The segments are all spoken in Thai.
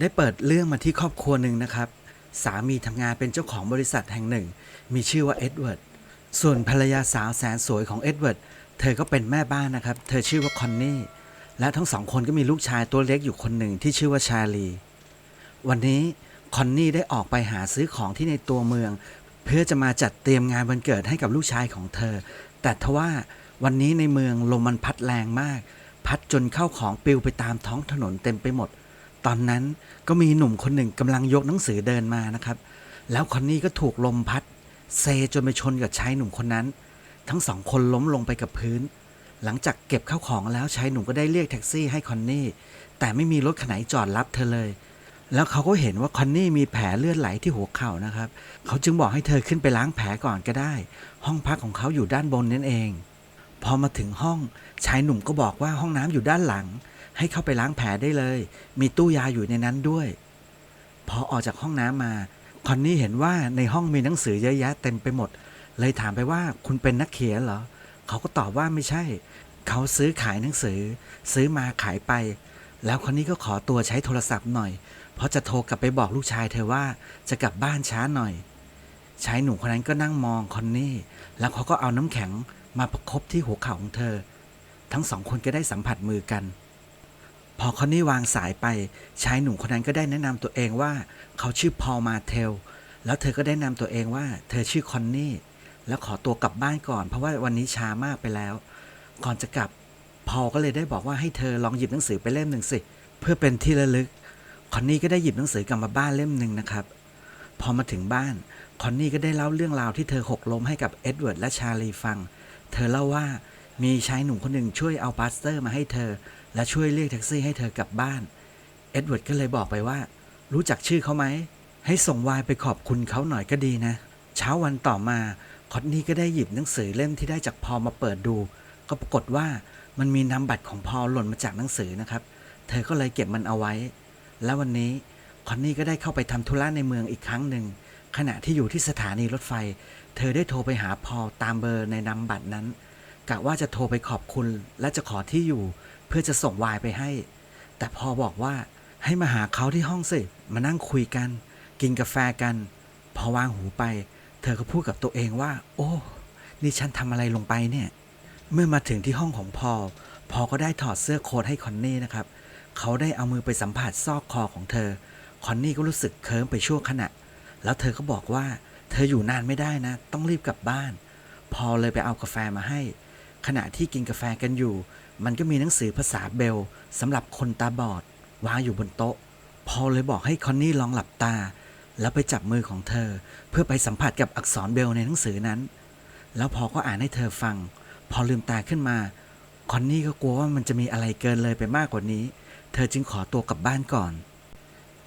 ได้เปิดเรื่องมาที่ครอบครัวหนึ่งนะครับ สามีทำงานเป็นเจ้าของบริษัทแห่งหนึ่ง มีชื่อว่าเอ็ดเวิร์ด ส่วนภรรยาสาวแสนสวยของเอ็ดเวิร์ด เธอก็เป็นแม่บ้านนะครับ เธอชื่อว่าคอนนี่ และทั้งสองคนก็มีลูกชายตัวเล็กอยู่คนหนึ่งที่ชื่อว่าชาลี วันนี้คอนนี่ได้ออกไปหาซื้อของที่ในตัวเมือง เพื่อจะมาจัดเตรียมงานวันเกิดให้กับลูกชายของเธอ แต่ทว่าวันนี้ในเมืองลมมันพัดแรงมาก พัดจนเข้าของปลิวไปตามท้องถนนเต็มไปหมด ตอนนั้นก็มีหนุ่มคนหนึ่งกำลังยกหนังสือเดินมานะครับ แล้วคอนนี่ก็ถูกลมพัด เซจนไปชนกับชายหนุ่มคนนั้น ทั้งสองคนล้มลงไปกับพื้น หลังจากเก็บข้าวของแล้วชายหนุ่มก็ได้เรียกแท็กซี่ให้คอนนี่ แต่ไม่มีรถคันไหนจอดรับเธอเลย แล้วเขาก็เห็นว่าคอนนี่มีแผลเลือดไหลที่หัวเข่านะครับ เขาจึงบอกให้เธอขึ้นไปล้างแผลก่อนก็ได้ ห้องพักของเขาอยู่ด้านบนนั่นเอง พอมาถึงห้องชายหนุ่มก็บอกว่าห้องน้ำอยู่ด้านหลัง ให้เข้าไปล้างแผลได้เลย มีตู้ยาอยู่ในนั้นด้วย พอออกจากห้องน้ำมาคอนนี่เห็นว่าในห้องมีหนังสือเยอะแยะเต็มไปหมด เลยถามไปว่าคุณเป็นนักเขียนเหรอ เขาก็ตอบว่าไม่ใช่ เขาซื้อขายหนังสือ ซื้อมาขายไป แล้วคนนี้ก็ขอตัวใช้โทรศัพท์หน่อย เพราะจะโทรกลับไปบอกลูกชายเธอว่าจะกลับบ้านช้าหน่อยชายหนุ่มคนนั้นก็นั่งมองคอนนี่ แล้วเขาก็เอาน้ำแข็ง มาประคบที่หัวเข่าของเธอ ทั้งสองคนก็ได้สัมผัสมือกัน พอคอนนี่วางสายไปชายหนุ่มคนนั้นก็ได้แนะนำตัวเองว่าเขาชื่อพอลมาเทลแล้วเธอก็ได้นำตัวเองว่า เธอชื่อคอนนี่แล้วขอตัวกลับบ้านก่อน เพราะว่าวันนี้ช้ามากไปแล้ว ก่อนจะกลับพอลก็เลยได้บอกว่าให้เธอลองหยิบหนังสือไปเล่มหนึ่งสิ เพื่อเป็นที่ระลึก คอนนี่ก็ได้หยิบหนังสือกลับมาบ้านเล่มหนึ่งนะครับ พอมาถึงบ้าน คอนนี่ก็ได้เล่าเรื่องราวที่เธอหกล้มให้กับเอ็ดเวิร์ดและชาลีฟัง เธอเล่าว่ามีชายหนุ่มคนหนึ่งช่วยเอาพาสเตอร์มาให้เธอ และช่วยเรียกแท็กซี่ให้เธอกลับบ้าน เอ็ดเวิร์ดก็เลยบอกไปว่า รู้จักชื่อเขาไหม ให้ส่งวายไปขอบคุณเขาหน่อยก็ดีนะ เช้าวันต่อมาคอนนี่ก็ได้หยิบหนังสือเล่มที่ได้จากพอลมาเปิดดู ก็ปรากฏว่ามันมีนามบัตรของพอลหล่นมาจากหนังสือนะครับ เธอก็เลยเก็บมันเอาไว้ แล้ววันนี้คอนนี่ก็ได้เข้าไปทำธุระในเมืองอีกครั้งหนึ่งขณะที่อยู่ที่สถานีรถไฟ เธอได้โทรไปหาพอลตามเบอร์ในนามบัตรนั้นกะว่าจะโทรไปขอบคุณและจะขอที่อยู่ เพื่อจะส่งวายไปให้ แต่พอบอกว่าให้มาหาเขาที่ห้องสิมานั่งคุยกัน กินกาแฟกัน พอวางหูไป เธอก็พูดกับตัวเองว่า โอ้ นี่ฉันทำอะไรลงไปเนี่ย เมื่อมาถึงที่ห้องของพอพอก็ได้ถอดเสื้อโค้ทให้คอนนี่นะครับ เขาได้เอามือไปสัมผัสซอกคอของเธอ คอนนี่ก็รู้สึกเคิร์มไปชั่วขณะ แล้วเธอก็บอกว่า เธออยู่นานไม่ได้นะ ต้องรีบกลับบ้าน พอเลยไปเอากาแฟมาให้ ขณะที่กินกาแฟกันอยู่ มันก็มีหนังสือภาษาเบลสำหรับคนตาบอด วางอยู่บนโต๊ะ พอเลยบอกให้คอนนี่ลองหลับตา แล้วไปจับมือของเธอ เพื่อไปสัมผัสกับอักษรเบลในหนังสือนั้น แล้วพอก็อ่านให้เธอฟัง พอลืมตาขึ้นมา คอนนี่ก็กลัวว่ามันจะมีอะไรเกินเลยไปมากกว่านี้ เธอจึงขอตัวกลับบ้านก่อน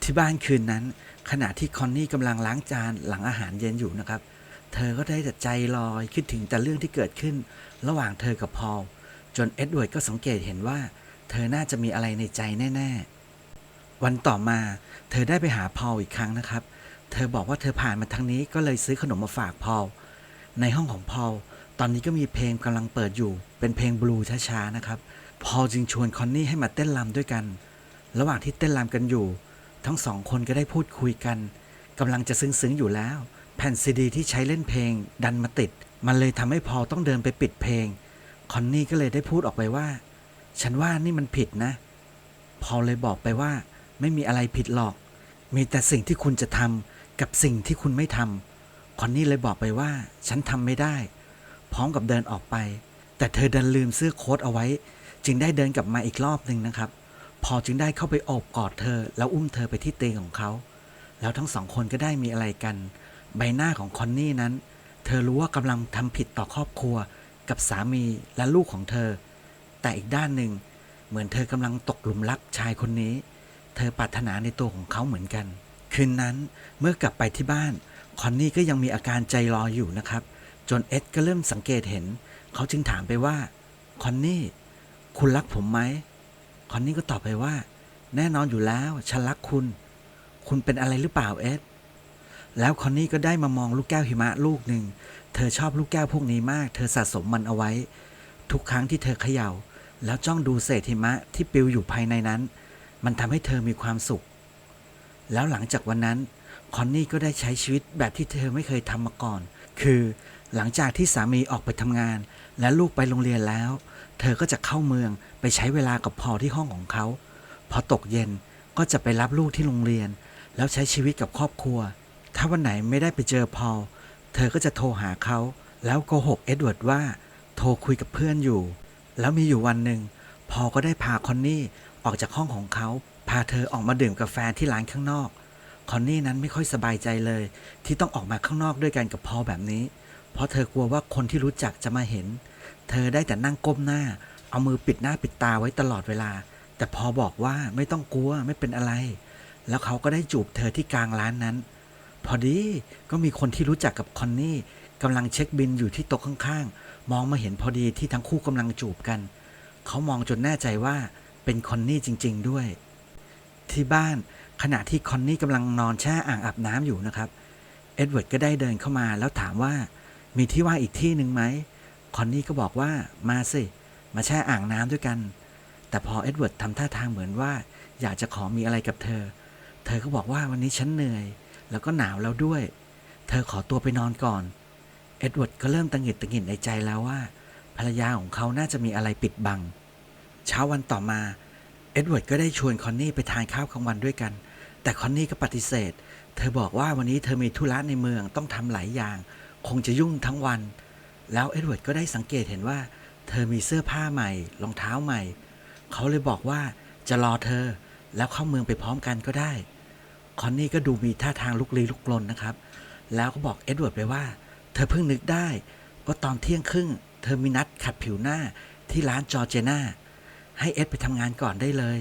ที่บ้านคืนนั้น ขณะที่คอนนี่กำลังล้างจานหลังอาหารเย็นอยู่นะครับ เธอก็ได้แต่ใจลอยคิดถึงแต่เรื่องที่เกิดขึ้น ระหว่างเธอกับพอลจนเอ็ดเวิร์ดก็สังเกตเห็นว่า เธอน่าจะมีอะไรในใจแน่ๆ วันต่อมา เธอได้ไปหาพอลอีกครั้งนะครับ เธอบอกว่าเธอผ่านมาทางนี้ก็เลยซื้อขนมมาฝากพอลในห้องของพอลตอนนี้ก็มีเพลงกำลังเปิดอยู่ เป็นเพลงบลูช้าๆนะครับ พอลจึงชวนคอนนี่ให้มาเต้นรำด้วยกัน ระหว่างที่เต้นรำกันอยู่ ทั้งสองคนก็ได้พูดคุยกันกำลังจะซึ้งๆอยู่แล้ว แผ่นซีดีที่ใช้เล่นเพลง ดันมาติด มันเลยทำให้พอลต้องเดินไปปิดเพลง คอนนี่ก็เลยได้พูดออกไปว่า ฉันว่านี่มันผิดนะ พอลเลยบอกไปว่า ไม่มีอะไรผิดหรอก มีแต่สิ่งที่คุณจะทำกับสิ่งที่คุณไม่ทำคอนนี่เลยบอกไปว่า ฉันทำไม่ได้ พร้อมกับเดินออกไป แต่เธอดันลืมเสื้อโค้ทเอาไว้ จึงได้เดินกลับมาอีกรอบหนึ่งนะครับ พอจึงได้เข้าไปโอบกอดเธอ แล้วอุ้มเธอไปที่เตียงของเขา แล้วทั้งสองคนก็ได้มีอะไรกัน ใบหน้าของคอนนี่นั้น เธอรู้ว่ากำลังทำผิดต่อครอบครัว กับสามีและลูกของเธอ แต่อีกด้านหนึ่ง เหมือนเธอกำลังตกหลุมรักชายคนนี้ เธอปรารถนาในตัวของเขาเหมือนกัน คืนนั้นเมื่อกลับไปที่บ้านคอนนี่ก็ยังมีอาการใจลอยอยู่นะครับ จนเอ็ดก็เริ่มสังเกตเห็น เขาจึงถามไปว่าคอนนี่คุณรักผมไหม คอนนี่ก็ตอบไปว่า แน่นอนอยู่แล้วฉันรักคุณ คุณเป็นอะไรหรือเปล่าเอ็ดแล้วคอนนี่ก็ได้มามองลูกแก้วหิมะลูกหนึ่ง เธอชอบลูกแก้วพวกนี้มาก เธอสะสมมันเอาไว้ ทุกครั้งที่เธอเขย่า แล้วจ้องดูเศษหิมะที่ปลิวอยู่ภายในนั้น มันทำให้เธอมีความสุข แล้วหลังจากวันนั้น คอนนี่ก็ได้ใช้ชีวิตแบบที่เธอไม่เคยทำมาก่อน คือหลังจากที่สามีออกไปทำงาน และลูกไปโรงเรียนแล้ว เธอก็จะเข้าเมืองไปใช้เวลากับพอที่ห้องของเขา พอตกเย็นก็จะไปรับลูกที่โรงเรียน แล้วใช้ชีวิตกับครอบครัว ถ้าวันไหนไม่ได้ไปเจอพอลเธอก็จะโทรหาเขา แล้วโกหกเอ็ดเวิร์ดว่า โทรคุยกับเพื่อนอยู่ แล้วมีอยู่วันหนึ่งพอลก็ได้พาคอนนี่ออกจากห้องของเขา พาเธอออกมาดื่มกาแฟที่ร้านข้างนอก คอนนี่นั้นไม่ค่อยสบายใจเลย ที่ต้องออกมาข้างนอกด้วยกันกับพอลแบบนี้ เพราะเธอกลัวว่าคนที่รู้จักจะมาเห็น เธอได้แต่นั่งก้มหน้า เอามือปิดหน้าปิดตาไว้ตลอดเวลา แต่พอบอกว่าไม่ต้องกลัวไม่เป็นอะไร แล้วเขาก็ได้จูบเธอที่กลางร้านนั้น พอดีก็มีคนที่รู้จักกับคอนนี่กำลังเช็คบินอยู่ที่โต๊ะข้างๆ มองมาเห็นพอดีที่ทั้งคู่กำลังจูบกัน เขามองจนแน่ใจว่าเป็นคอนนี่จริง ๆ ด้วย ที่บ้านขณะที่คอนนี่กำลังนอนแช่อ่างอาบน้ำอยู่นะครับ เอ็ดเวิร์ดก็ได้เดินเข้ามาแล้วถามว่า มีที่ว่างอีกที่หนึ่งไหม คอนนี่ก็บอกว่ามาสิ มาแช่อ่างน้ำด้วยกัน แต่พอเอ็ดเวิร์ดทำท่าทางเหมือนว่า อยากจะขอมีอะไรกับเธอ เธอก็บอกว่าวันนี้ฉันเหนื่อย แล้วก็หนาวแล้วด้วย เธอขอตัวไปนอนก่อน เอ็ดเวิร์ดก็เริ่มตังหิดตังหิดในใจแล้วว่า ภรรยาของเขาน่าจะมีอะไรปิดบัง เช้าวันต่อมา เอ็ดเวิร์ดก็ได้ชวนคอนนี่ไปทานข้าวกลางวันด้วยกัน แต่คอนนี่ก็ปฏิเสธ เธอบอกว่าวันนี้เธอมีธุระในเมืองต้องทำหลายอย่าง คงจะยุ่งทั้งวัน แล้วเอ็ดเวิร์ดก็ได้สังเกตเห็นว่า เธอมีเสื้อผ้าใหม่รองเท้าใหม่ เขาเลยบอกว่าจะรอเธอแล้วเข้าเมืองไปพร้อมกันก็ได้ คอนนี่ก็ดูมีท่าทางลุกลี้ลุกลนนะครับ แล้วก็บอกเอ็ดเวิร์ดไปว่า เธอเพิ่งนึกได้ว่าตอนเที่ยงครึ่ง เธอมีนัดขัดผิวหน้าที่ร้านจอร์เจนาให้เอ็ดไปทำงานก่อนได้เลย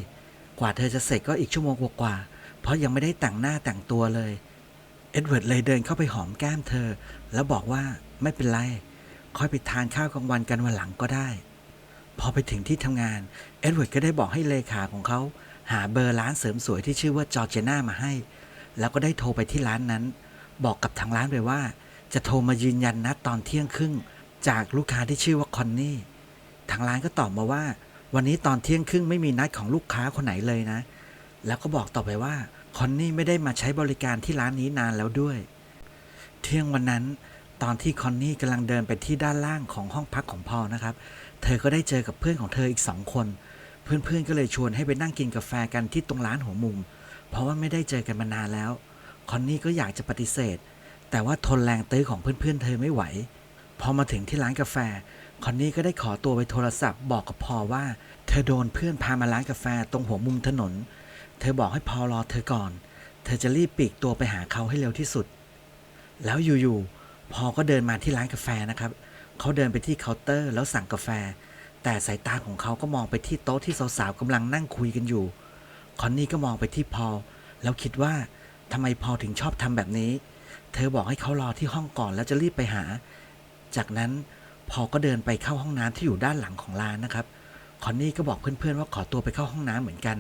กว่าเธอจะเสร็จก็อีกชั่วโมงกว่าๆเพราะยังไม่ได้แต่งหน้าแต่งตัวเลย เอ็ดเวิร์ดเลยเดินเข้าไปหอมแก้มเธอ แล้วบอกว่าไม่เป็นไร ค่อยไปทานข้าวกลางวันกันวันหลังก็ได้ พอไปถึงที่ทำงาน เอ็ดเวิร์ดก็ได้บอกให้เลขาของเขา หาเบอร์ร้านเสริมสวยที่ชื่อว่าจอร์เจนามาให้ แล้วก็ได้โทรไปที่ร้านนั้น บอกกับทางร้านไปว่า จะโทรมายืนยันนัดตอนเที่ยงครึ่ง จากลูกค้าที่ชื่อว่าคอนนี่ ทางร้านก็ตอบมาว่า วันนี้ตอนเที่ยงครึ่งไม่มีนัดของลูกค้าคนไหนเลยนะ แล้วก็บอกต่อไปว่าคอนนี่ไม่ได้มาใช้บริการที่ร้านนี้นานแล้วด้วย เที่ยงวันนั้น ตอนที่คอนนี่กำลังเดินไปที่ด้านล่างของห้องพักของพอนะครับ เธอก็ได้เจอกับเพื่อนของเธออีกสองคน เพื่อนๆก็เลยชวนให้ไปนั่งกินกาแฟกันที่ตรงร้านหัวมุม เพราะว่าไม่ได้เจอกันมานานแล้ว คอนนี่ก็อยากจะปฏิเสธ แต่ว่าทนแรงตื้อของเพื่อนๆเธอไม่ไหว พอมาถึงที่ร้านกาแฟ คอนนี่ก็ได้ขอตัวไปโทรศัพท์ บอกกับพอว่า เธอโดนเพื่อนพามาร้านกาแฟตรงหัวมุมถนน เธอบอกให้พอลรอเธอก่อน เธอจะรีบปีกตัวไปหาเขาให้เร็วที่สุด แล้วอยู่ๆ พอก็เดินมาที่ร้านกาแฟนะครับเขาเดินไปที่เคาน์เตอร์แล้วสั่งกาแฟ แต่สายตาของเขาก็มองไปที่โต๊ะที่สาวๆกำลังนั่งคุยกันอยู่ คอนนี่ก็มองไปที่พอลแล้วคิดว่าทำไมพอลถึงชอบทำแบบนี้ เธอบอกให้เขารอที่ห้องก่อนแล้วจะรีบไปหา จากนั้นพอก็เดินไปเข้าห้องน้ำที่อยู่ด้านหลังของร้านนะครับ คอนนี่ก็บอกเพื่อนๆว่าขอตัวไปเข้าห้องน้ำเหมือนกัน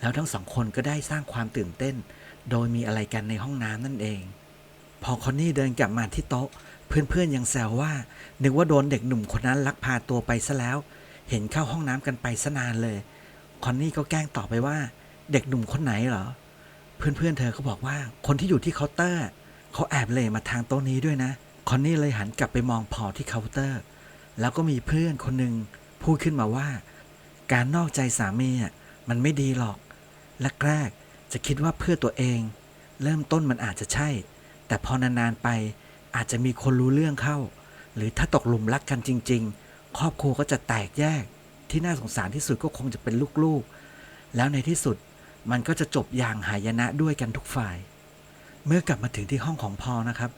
แล้วทั้งสองคนก็ได้สร้างความตื่นเต้น โดยมีอะไรกันในห้องน้ำนั่นเอง พอคอนนี่เดินกลับมาที่โต๊ะ เพื่อนๆยังแซวว่า นึกว่าโดนเด็กหนุ่มคนนั้นลักพาตัวไปซะแล้ว เห็นเข้าห้องน้ำกันไปซะนานเลย คอนนี่ก็แกล้งตอบไปว่า เด็กหนุ่มคนไหนเหรอ เพื่อนๆเธอก็บอกว่าคนที่อยู่ที่เคาน์เตอร์เขาแอบเหลมาทางโต๊ะนี้ด้วยนะ คอนนี่เลยหันกลับไปมองพอที่เคาน์เตอร์ แล้วก็มีเพื่อนคนหนึ่งพูดขึ้นมาว่า การนอกใจสามีอะมันไม่ดีหรอกแรกๆจะคิดว่าเพื่อตัวเอง เริ่มต้นมันอาจจะใช่ แต่พอนานๆไปอาจจะมีคนรู้เรื่องเข้า หรือถ้าตกหลุมรักกันจริง ๆ ครอบครัวก็จะแตกแยก ที่น่าสงสารที่สุดก็คงจะเป็นลูกๆ แล้วในที่สุดมันก็จะจบอย่างหายนะด้วยกันทุกฝ่าย เมื่อกลับมาถึงที่ห้องของพอนะครับ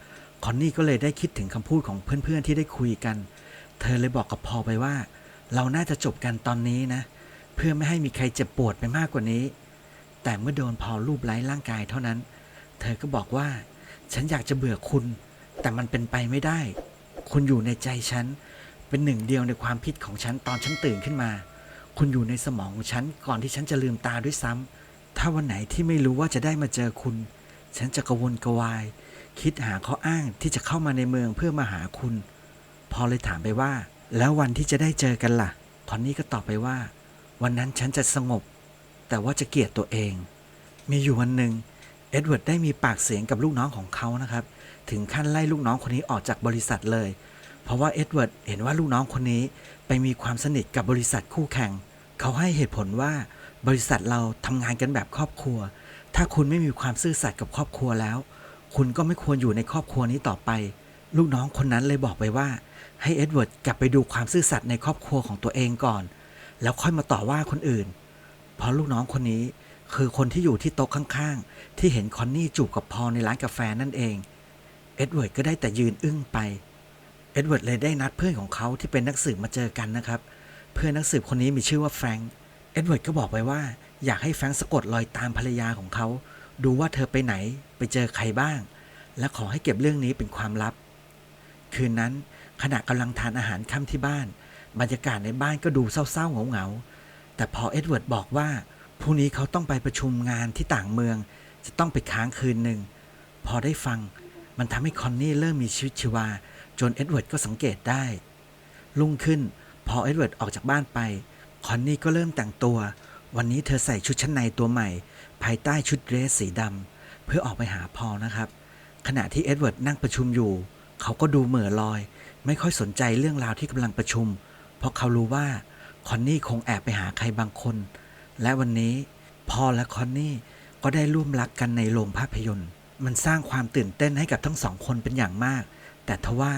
คอนนี่ก็เลยได้คิดถึงคำพูดของเพื่อนๆที่ได้คุยกัน เธอเลยบอกกับพอไปว่า เราน่าจะจบกันตอนนี้นะ เพื่อไม่ให้มีใครเจ็บปวดไปมากกว่านี้ แต่เมื่อโดนพอรูปไล้ร่างกายเท่านั้น เธอก็บอกว่า ฉันอยากจะเบื่อคุณ แต่มันเป็นไปไม่ได้ คุณอยู่ในใจฉัน เป็นหนึ่งเดียวในความคิดของฉันตอนฉันตื่นขึ้นมา คุณอยู่ในสมองของฉันก่อนที่ฉันจะลืมตาด้วยซ้ำถ้าวันไหนที่ไม่รู้ว่าจะได้มาเจอคุณ ฉันจะกระวนกระวาย คิดหาข้ออ้างที่จะเข้ามาในเมืองเพื่อมาหาคุณ พอเลยถามไปว่า แล้ววันที่จะได้เจอกันล่ะคอนนี่ก็ตอบไปว่า วันนั้นฉันจะสงบ แต่ว่าจะเกลียดตัวเอง มีอยู่วันหนึ่ง เอ็ดเวิร์ดได้มีปากเสียงกับลูกน้องของเขานะครับ ถึงขั้นไล่ลูกน้องคนนี้ออกจากบริษัทเลย เพราะว่าเอ็ดเวิร์ดเห็นว่าลูกน้องคนนี้ไปมีความสนิทกับบริษัทคู่แข่ง เขาให้เหตุผลว่าบริษัทเราทำงานกันแบบครอบครัว ถ้าคุณไม่มีความซื่อสัตย์กับครอบครัวแล้ว คุณก็ไม่ควรอยู่ในครอบครัวนี้ต่อไป ลูกน้องคนนั้นเลยบอกไปว่า ให้เอ็ดเวิร์ดกลับไปดูความซื่อสัตย์ในครอบครัวของตัวเองก่อน แล้วค่อยมาต่อว่าคนอื่น เพราะลูกน้องคนนี้ คือคนที่อยู่ที่โต๊ะข้างๆ ที่เห็นคอนนี่จูบกับพอลในร้านกาแฟนั่นเอง เอ็ดเวิร์ดก็ได้แต่ยืนอึ้งไป เอ็ดเวิร์ดเลยได้นัดเพื่อนของเขาที่เป็นนักสืบมาเจอกันนะครับ เพื่อนนักสืบคนนี้มีชื่อว่าแฟรงค์ เอ็ดเวิร์ดก็บอกไปว่าอยากให้แฟรงค์สะกดรอยตามภรรยาของเขา ดูว่าเธอไปไหนไปเจอใครบ้าง และขอให้เก็บเรื่องนี้เป็นความลับ คืนนั้นขณะกำลังทานอาหารค่ำที่บ้าน บรรยากาศในบ้านก็ดูเศร้าๆเหงาๆแต่พอเอ็ดเวิร์ดบอกว่า พรุ่งนี้เขาต้องไปประชุมงานที่ต่างเมือง จะต้องไปค้างคืนหนึ่ง พอได้ฟัง มันทำให้คอนนี่เริ่มมีชีวิตชีวา จนเอ็ดเวิร์ดก็สังเกตได้รุ่งขึ้น พอเอ็ดเวิร์ดออกจากบ้านไป คอนนี่ก็เริ่มแต่งตัว วันนี้เธอใส่ชุดชั้นในตัวใหม่ ภายใต้ชุดเดรสสีดำเพื่อออกไปหาพอนะครับ ขณะที่เอ็ดเวิร์ดนั่งประชุมอยู่ เขาก็ดูเหม่อลอย ไม่ค่อยสนใจเรื่องราวที่กำลังประชุม เพราะเขารู้ว่าคอนนี่คงแอบไปหาใครบางคน และวันนี้พอลและคอนนี่ก็ได้ร่วมรักกันในโรงภาพยนตร์ มันสร้างความตื่นเต้นให้กับทั้งสองคนเป็นอย่างมาก แต่ทว่า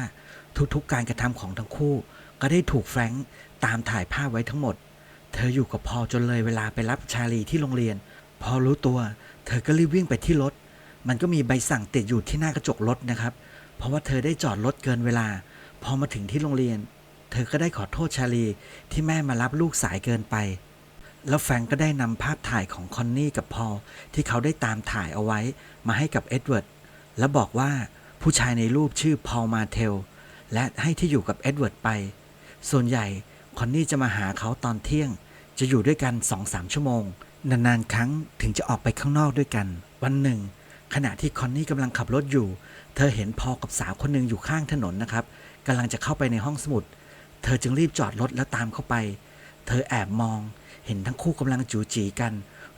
ทุกๆการกระทำของทั้งคู่ ก็ได้ถูกแฟรงค์ตามถ่ายภาพไว้ทั้งหมด เธออยู่กับพอลจนเลยเวลาไปรับชาลีที่โรงเรียน พอรู้ตัว เธอก็รีบวิ่งไปที่รถ มันก็มีใบสั่งติดอยู่ที่หน้ากระจกรถนะครับ เพราะว่าเธอได้จอดรถเกินเวลา พอมาถึงที่โรงเรียน เธอก็ได้ขอโทษชาลีที่แม่มารับลูกสายเกินไป แล้วแฟงก็ได้นำภาพถ่ายของคอนนี่กับพอลที่เขาได้ตามถ่ายเอาไว้มาให้กับเอ็ดเวิร์ดแล้วบอกว่าผู้ชายในรูปชื่อพอลมาเทลและให้ที่อยู่กับเอ็ดเวิร์ดไป ส่วนใหญ่คอนนี่จะมาหาเขาตอนเที่ยง จะอยู่ด้วยกัน2อสามชั่วโมง นานๆครั้งถึงจะออกไปข้างนอกด้วยกัน วันหนึ่ง ขณะที่คอนนี่กำลังขับรถอยู่ เธอเห็นพอกับสาวคนหนึ่งอยู่ข้างถนนนะครับกำลังจะเข้าไปในห้องสมุด เธอจึงรีบจอดรถแล้วตามเข้าไป เธอแอบมอง เห็นทั้งคู่กำลังจูจีกัน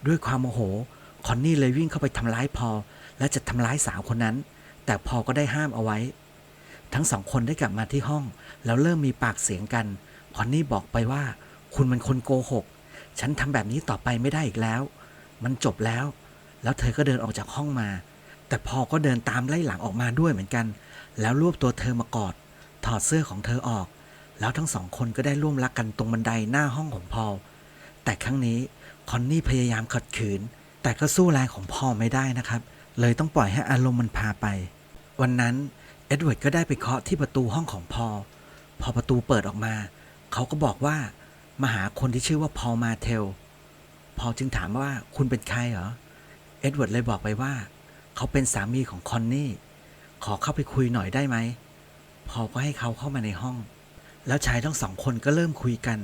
ด้วยความโมโห คอนนี่เลยวิ่งเข้าไปทำร้ายพอลและจะทำร้ายสาวคนนั้น แต่พอก็ได้ห้ามเอาไว้ ทั้งสองคนได้กลับมาที่ห้อง แล้วเริ่มมีปากเสียงกัน คอนนี่บอกไปว่า คุณมันคนโกหก ฉันทำแบบนี้ต่อไปไม่ได้อีกแล้ว มันจบแล้ว แล้วเธอก็เดินออกจากห้องมา แต่พอก็เดินตามไล่หลังออกมาด้วยเหมือนกัน แล้วรวบตัวเธอมากอด ถอดเสื้อของเธอออก แล้วทั้งสองคนก็ได้ร่วมรักกันตรงบันไดหน้าห้องของพอล แต่ครั้งนี้คอนนี่พยายามขัดขืน แต่ก็สู้แรงของพ่อไม่ได้นะครับ เลยต้องปล่อยให้อารมณ์มันพาไป วันนั้นเอ็ดเวิร์ดก็ได้ไปเคาะที่ประตูห้องของพอพอประตูเปิดออกมา เขาก็บอกว่ามาหาคนที่ชื่อว่าพอลมาเทล พอลจึงถามว่าคุณเป็นใครเหรอ เอ็ดเวิร์ดเลยบอกไปว่า เขาเป็นสามีของคอนนี่ ขอเข้าไปคุยหน่อยได้ไหม พอก็ให้เขาเข้ามาในห้อง แล้วชายทั้งสองคนก็เริ่มคุยกัน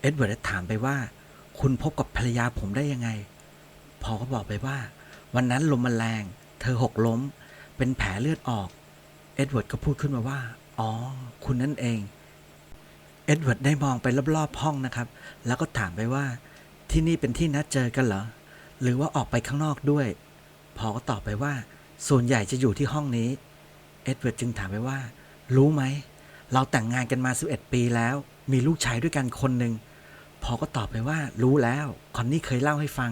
เอ็ดเวิร์ดถามไปว่า คุณพบกับภรรยาผมได้ยังไง พอก็บอกไปว่า วันนั้นลมมันแรง เธอหกล้ม เป็นแผลเลือดออก เอ็ดเวิร์ดก็พูดขึ้นมาว่า อ๋อ คุณนั่นเอง เอ็ดเวิร์ดได้มองไปรอบๆห้องนะครับ แล้วก็ถามไปว่า ที่นี่เป็นที่นัดเจอกันเหรอ หรือว่าออกไปข้างนอกด้วย พอก็ตอบไปว่า ส่วนใหญ่จะอยู่ที่ห้องนี้ เอ็ดเวิร์ดจึงถามไปว่า รู้ไหม เราแต่งงานกันมา 11 ปีแล้ว มีลูกชายด้วยกันคนหนึ่ง พอก็ตอบไปว่ารู้แล้วคอนนี่เคยเล่าให้ฟัง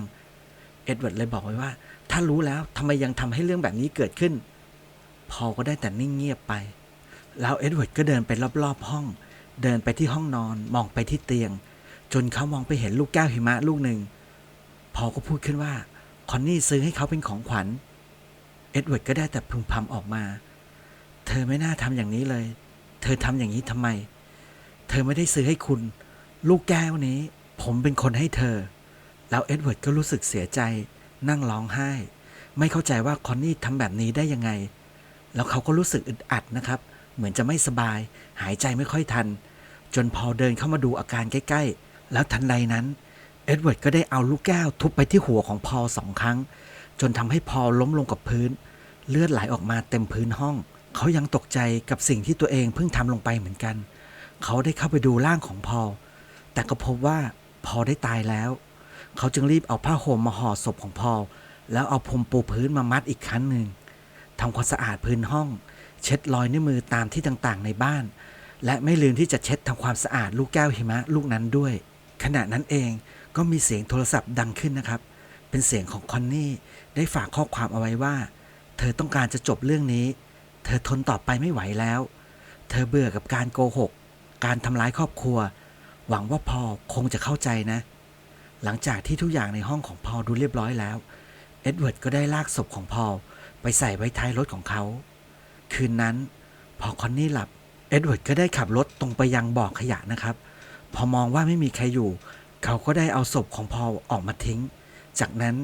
เอ็ดเวิร์ดเลยบอกไว้ว่า ถ้ารู้แล้วทำไมยังทำให้เรื่องแบบนี้เกิดขึ้น พอก็ได้แต่นิ่งเงียบไป แล้วเอ็ดเวิร์ดก็เดินไปรอบๆห้อง เดินไปที่ห้องนอนมองไปที่เตียง จนเขามองไปเห็นลูกแก้วหิมะลูกหนึ่ง พอก็พูดขึ้นว่าคอนนี่ซื้อให้เขาเป็นของขวัญ เอ็ดเวิร์ดก็ได้แต่พึมพำออกมา เธอไม่น่าทำอย่างนี้เลย เธอทำอย่างนี้ทำไม เธอไม่ได้ซื้อให้คุณ ลูกแก้วนี้ ผมเป็นคนให้เธอ แล้วเอ็ดเวิร์ดก็รู้สึกเสียใจ นั่งร้องไห้ ไม่เข้าใจว่าคอนนี่ทำแบบนี้ได้ยังไง แล้วเขาก็รู้สึกอึดอัดนะครับ เหมือนจะไม่สบาย หายใจไม่ค่อยทัน จนพอเดินเข้ามาดูอาการใกล้ๆ แล้วทันใดนั้น เอ็ดเวิร์ดก็ได้เอาลูกแก้วทุบไปที่หัวของพอสองครั้ง จนทำให้พอลล้มลงกับพื้น เลือดไหลออกมาเต็มพื้นห้อง เขายังตกใจกับสิ่งที่ตัวเองเพิ่งทำลงไปเหมือนกัน เขาได้เข้าไปดูร่างของพอล แต่ก็พบว่าพอได้ตายแล้ว เขาจึงรีบเอาผ้าห่มมาห่อศพของพอลแล้วเอาพรมปูพื้นมามัดอีกครั้งหนึ่งทำความสะอาดพื้นห้อง เช็ดรอยนิ้วมือตามที่ต่างๆ ในบ้าน และไม่ลืมที่จะเช็ดทำความสะอาดลูกแก้วหิมะลูกนั้นด้วย ขณะนั้นเองก็มีเสียงโทรศัพท์ดังขึ้นนะครับ เป็นเสียงของคอนนี่ได้ฝากข้อความเอาไว้ว่า เธอต้องการจะจบเรื่องนี้ เธอทนต่อไปไม่ไหวแล้ว เธอเบื่อกับการโกหก การทำร้ายครอบครัว หวังว่าพอคงจะเข้าใจนะ หลังจากที่ทุกอย่างในห้องของพอลดูเรียบร้อยแล้ว เอ็ดเวิร์ดก็ได้ลากศพของพอลไปใส่ไว้ท้ายรถของเขา คืนนั้น พอคอนนี่หลับ เอ็ดเวิร์ดก็ได้ขับรถตรงไปยังบ่อขยะนะครับ พอมองว่าไม่มีใครอยู่ เขาก็ได้เอาศพของพอลออกมาทิ้ง จากนั้น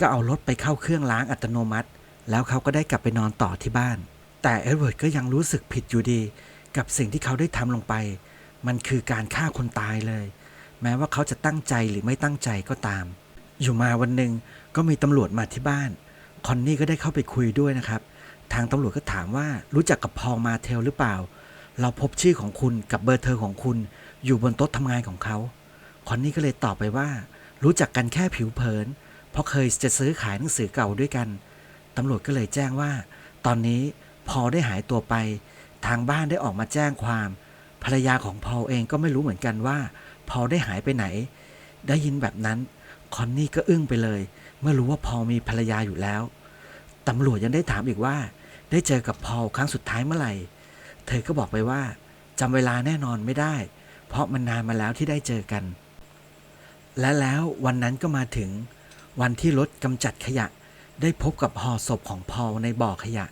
ก็เอารถไปเข้าเครื่องล้างอัตโนมัติ แล้วเขาก็ได้กลับไปนอนต่อที่บ้าน แต่เอ็ดเวิร์ดก็ยังรู้สึกผิดอยู่ดี กับสิ่งที่เขาได้ทำลงไป มันคือการฆ่าคนตายเลย แม้ว่าเขาจะตั้งใจหรือไม่ตั้งใจก็ตาม อยู่มาวันหนึ่งก็มีตำรวจมาที่บ้าน คอนนี่ก็ได้เข้าไปคุยด้วยนะครับ ทางตำรวจก็ถามว่ารู้จักกับพอลมาเทลหรือเปล่า เราพบชื่อของคุณกับเบอร์เธอของคุณ อยู่บนโต๊ะทำงานของเขา คอนนี่ก็เลยตอบไปว่า รู้จักกันแค่ผิวเผิน เพราะเคยจะซื้อขายหนังสือเก่าด้วยกันตำรวจก็เลยแจ้งว่า ตอนนี้พอลได้หายตัวไป ทางบ้านได้ออกมาแจ้งความ ภรรยาของพอลเองก็ไม่รู้เหมือนกันว่า พอลได้หายไปไหน ได้ยินแบบนั้น คอนนี่ก็อึ้งไปเลย เมื่อรู้ว่าพอลมีภรรยาอยู่แล้ว ตำรวจยังได้ถามอีกว่า ได้เจอกับพอลครั้งสุดท้ายเมื่อไหร่ เธอก็บอกไปว่าจำเวลาแน่นอนไม่ได้ เพราะมันนานมาแล้วที่ได้เจอกัน และแล้ววันนั้นก็มาถึง วันที่รถกำจัดขยะ ได้พบกับห่อศพของพอลในบ่อขยะ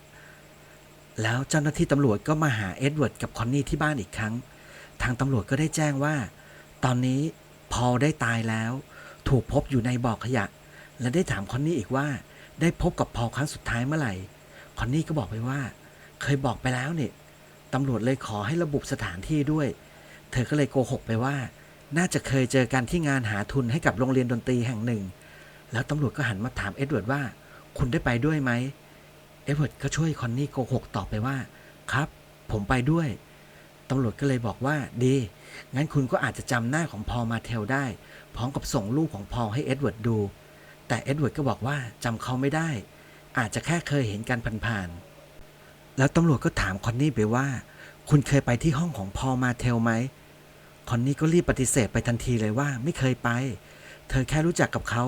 แล้วเจ้าหน้าที่ตำรวจก็มาหาเอ็ดเวิร์ดกับคอนนี่ที่บ้านอีกครั้ง ทางตำรวจก็ได้แจ้งว่า ตอนนี้พอลได้ตายแล้ว ถูกพบอยู่ในบ่อขยะ และได้ถามคอนนี่อีกว่า ได้พบกับพอลครั้งสุดท้ายเมื่อไหร่คอนนี่ก็บอกไปว่า เคยบอกไปแล้วเนี่ยตำรวจเลยขอให้ระบุสถานที่ด้วย เธอก็เลยโกหกไปว่า น่าจะเคยเจอกันที่งานหาทุนให้กับโรงเรียนดนตรีแห่งหนึ่ง แล้วตำรวจก็หันมาถามเอ็ดเวิร์ดว่า คุณได้ไปด้วยไหม เอ็ดเวิร์ดก็ช่วยคอนนี่โกหกตอบไปว่า ครับ ผมไปด้วยตำรวจก็เลยบอกว่าดี งั้นคุณก็อาจจะจำหน้าของพอลมาเทลได้ พร้อมกับส่งรูปของพอลให้เอ็ดเวิร์ดดู แต่เอ็ดเวิร์ดก็บอกว่าจำเขาไม่ได้ อาจจะแค่เคยเห็นกันผ่านๆ แล้วตำรวจก็ถามคอนนี่ไปว่า คุณเคยไปที่ห้องของพอลมาเทลไหม คอนนี่ก็รีบปฏิเสธไปทันทีเลยว่าไม่เคยไป เธอแค่รู้จักกับเขา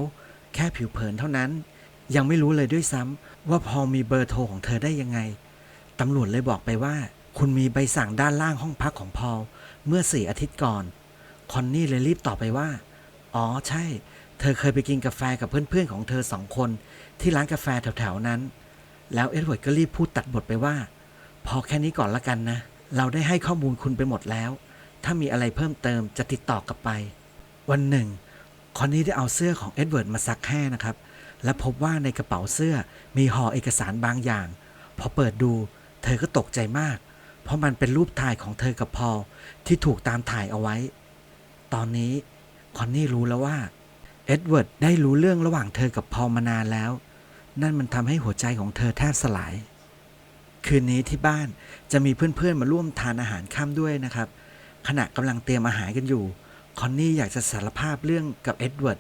แค่ผิวเผินเท่านั้น ยังไม่รู้เลยด้วยซ้ำว่าพอมีเบอร์โทรของเธอได้ยังไงตำรวจเลยบอกไปว่า คุณมีใบสั่งด้านล่างห้องพักของพอลเมื่อสี่อาทิตย์ก่อน คอนนี่เลยรีบตอบไปว่า อ๋อใช่ เธอเคยไปกินกาแฟกับเพื่อนๆของเธอสองคน ที่ร้านกาแฟแถวๆนั้น แล้วเอ็ดเวิร์ดก็รีบพูดตัดบทไปว่า พอแค่นี้ก่อนละกันนะ เราได้ให้ข้อมูลคุณไปหมดแล้ว ถ้ามีอะไรเพิ่มเติมจะติดต่อกลับไป วันหนึ่ง คอนนี่ได้เอาเสื้อของเอ็ดเวิร์ดมาซักแห้นะครับ และพบว่าในกระเป๋าเสื้อมีห่อเอกสารบางอย่าง พอเปิดดู เธอก็ตกใจมาก เพราะมันเป็นรูปถ่ายของเธอกับพอลที่ถูกตามถ่ายเอาไว้ ตอนนี้คอนนี่รู้แล้วว่าเอ็ดเวิร์ดได้รู้เรื่องระหว่างเธอกับพอลมานานแล้ว นั่นมันทำให้หัวใจของเธอแทบสลาย คืนนี้ที่บ้านจะมีเพื่อนๆมาร่วมทานอาหารค่ำด้วยนะครับ ขณะกำลังเตรียมอาหารกันอยู่ คอนนี่อยากจะสารภาพเรื่องกับเอ็ดเวิร์ด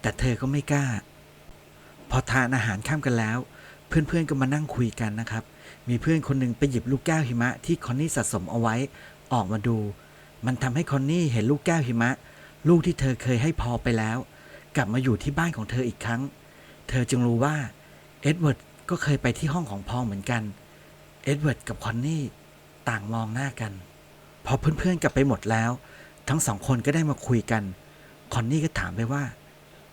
แต่เธอก็ไม่กล้า พอทานอาหารข้ามกันแล้ว เพื่อนๆก็มานั่งคุยกันนะครับ มีเพื่อนคนหนึ่งไปหยิบลูกแก้วหิมะที่คอนนี่สะสมเอาไว้ ออกมาดู มันทำให้คอนนี่เห็นลูกแก้วหิมะ ลูกที่เธอเคยให้พอไปแล้ว กลับมาอยู่ที่บ้านของเธออีกครั้ง เธอจึงรู้ว่าเอ็ดเวิร์ดก็เคยไปที่ห้องของพอลเหมือนกันเอ็ดเวิร์ดกับคอนนี่ต่างมองหน้ากัน พอเพื่อนๆกลับไปหมดแล้ว ทั้งสองคนก็ได้มาคุยกัน คอนนี่ก็ถามไปว่า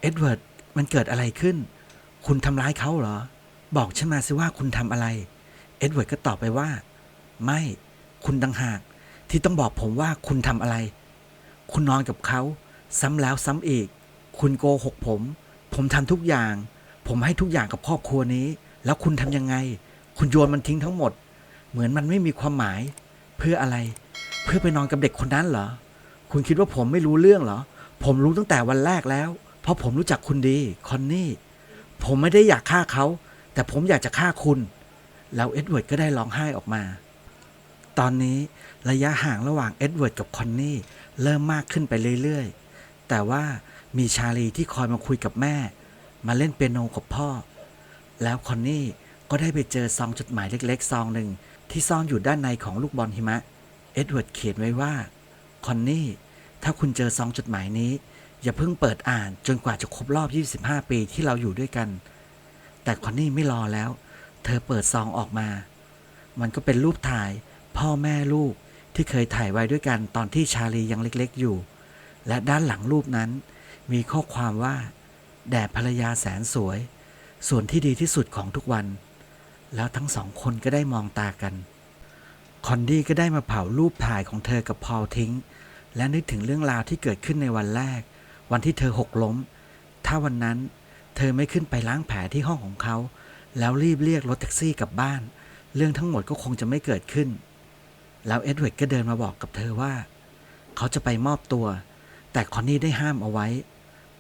เอ็ดเวิร์ดมันเกิดอะไรขึ้น คุณทำร้ายเขาเหรอ บอกฉันมาสิว่าคุณทำอะไร เอ็ดเวิร์ดก็ตอบไปว่า ไม่ คุณดังหาก ที่ต้องบอกผมว่าคุณทำอะไร คุณนอนกับเขา ซ้ำแล้วซ้ำอีก คุณโกหกผม ผมทำทุกอย่าง ผมให้ทุกอย่างกับครอบครัวนี้ แล้วคุณทำยังไง คุณโยนมันทิ้งทั้งหมด เหมือนมันไม่มีความหมาย เพื่ออะไร เพื่อไปนอนกับเด็กคนนั้นเหรอ คุณคิดว่าผมไม่รู้เรื่องเหรอ ผมรู้ตั้งแต่วันแรกแล้ว เพราะผมรู้จักคุณดี คอนนี่ ผมไม่ได้อยากฆ่าเขา แต่ผมอยากจะฆ่าคุณ แล้วเอ็ดเวิร์ดก็ได้ร้องไห้ออกมา ตอนนี้ระยะห่างระหว่างเอ็ดเวิร์ดกับคอนนี่เริ่มมากขึ้นไปเรื่อยๆ แต่ว่ามีชาลีที่คอยมาคุยกับแม่ มาเล่นเปียโนกับพ่อ แล้วคอนนี่ก็ได้ไปเจอซองจดหมายเล็กๆ ซองหนึ่งที่ซ่อนอยู่ด้านในของลูกบอลหิมะ เอ็ดเวิร์ดเขียนไว้ว่า คอนนี่ ถ้าคุณเจอซองจดหมายนี้ อย่าเพิ่งเปิดอ่านจนกว่าจะครบรอบ 25 ปีที่เราอยู่ด้วยกัน แต่คอนนี่ไม่รอแล้ว เธอเปิดซองออกมา มันก็เป็นรูปถ่าย พ่อแม่ลูกที่เคยถ่ายไว้ด้วยกันตอนที่ชาลียังเล็กๆอยู่ และด้านหลังรูปนั้น มีข้อความว่า แด่ภรรยาแสนสวย ส่วนที่ดีที่สุดของทุกวัน แล้วทั้งสองคนก็ได้มองตากัน คอนดี้ก็ได้มาเผารูปถ่ายของเธอกับพอลทิ้ง และนึกถึงเรื่องราวที่เกิดขึ้นในวันแรก วันที่เธอหกล้ม ถ้าวันนั้นเธอไม่ขึ้นไปล้างแผลที่ห้องของเขา แล้วรีบเรียกรถแท็กซี่กลับบ้าน เรื่องทั้งหมดก็คงจะไม่เกิดขึ้น แล้วเอ็ดเวิร์ดก็เดินมาบอกกับเธอว่า เขาจะไปมอบตัว แต่คอนนี่ได้ห้ามเอาไว้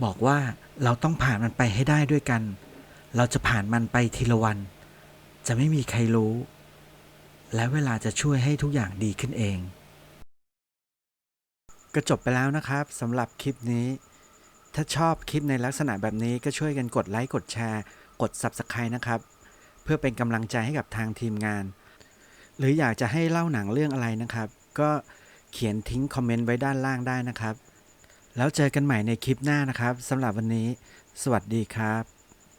บอกว่าเราต้องผ่านมันไปให้ได้ด้วยกัน เราจะผ่านมันไปทีละวัน จะไม่มีใครรู้ และเวลาจะช่วยให้ทุกอย่างดีขึ้นเองก็จบไปแล้วนะครับสำหรับคลิปนี้ ถ้าชอบคลิปในลักษณะแบบนี้ก็ช่วยกันกดไลค์กดแชร์ กด Subscribe นะครับ เพื่อเป็นกำลังใจให้กับทางทีมงาน หรืออยากจะให้เล่าหนังเรื่องอะไรนะครับ ก็เขียนทิ้งคอมเมนต์ไว้ด้านล่างได้นะครับ แล้วเจอกันใหม่ในคลิปหน้านะครับสำหรับวันนี้ สวัสดีครับ